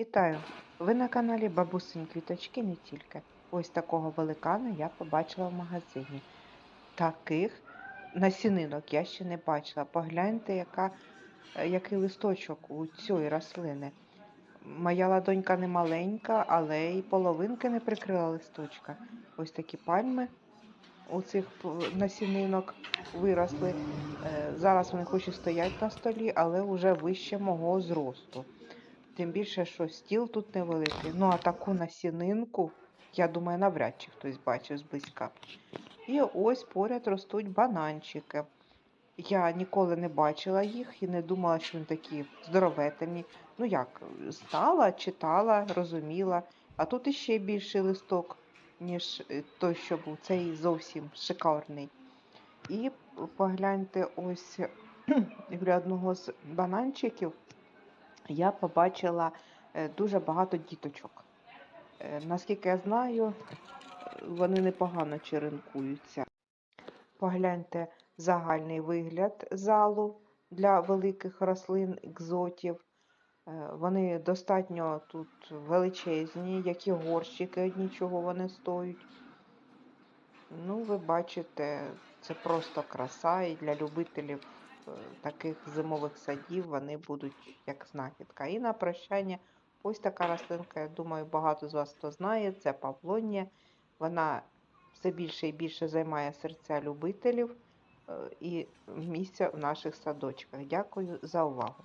Вітаю! Ви на каналі Бабусині Квіточки не тільки. Ось такого великана я побачила в магазині. Таких насінинок я ще не бачила. Погляньте, яка, е, який листочок у цієї рослини. Моя ладонька не маленька, але й половинки не прикрила листочка. Ось такі пальми у цих насінинок виросли. Е, Зараз вони хоч і стоять на столі, але вже вище мого зросту. Тим більше, що стіл тут невеликий. Ну, а таку насінинку, я думаю, навряд чи хтось бачив зблизька. І ось поряд ростуть бананчики. Я ніколи не бачила їх і не думала, що вони такі здоровительні. Ну як, знала, читала, розуміла. А тут іще більший листок, ніж е, той, що був. Цей зовсім шикарний. І погляньте, ось біля одного з бананчиків я побачила е, дуже багато діточок. Е, Наскільки я знаю, вони непогано черенкуються. Погляньте загальний вигляд залу для великих рослин екзотів. Е, Вони достатньо тут величезні, як і горщики, одні чого вони стоять. Ну, ви бачите, це просто краса, і для любителів таких зимових садів вони будуть як знахідка. І на прощання ось така рослинка, я думаю, багато з вас хто знає, це павлонія. Вона все більше і більше займає серця любителів е, і місця в наших садочках. Дякую за увагу.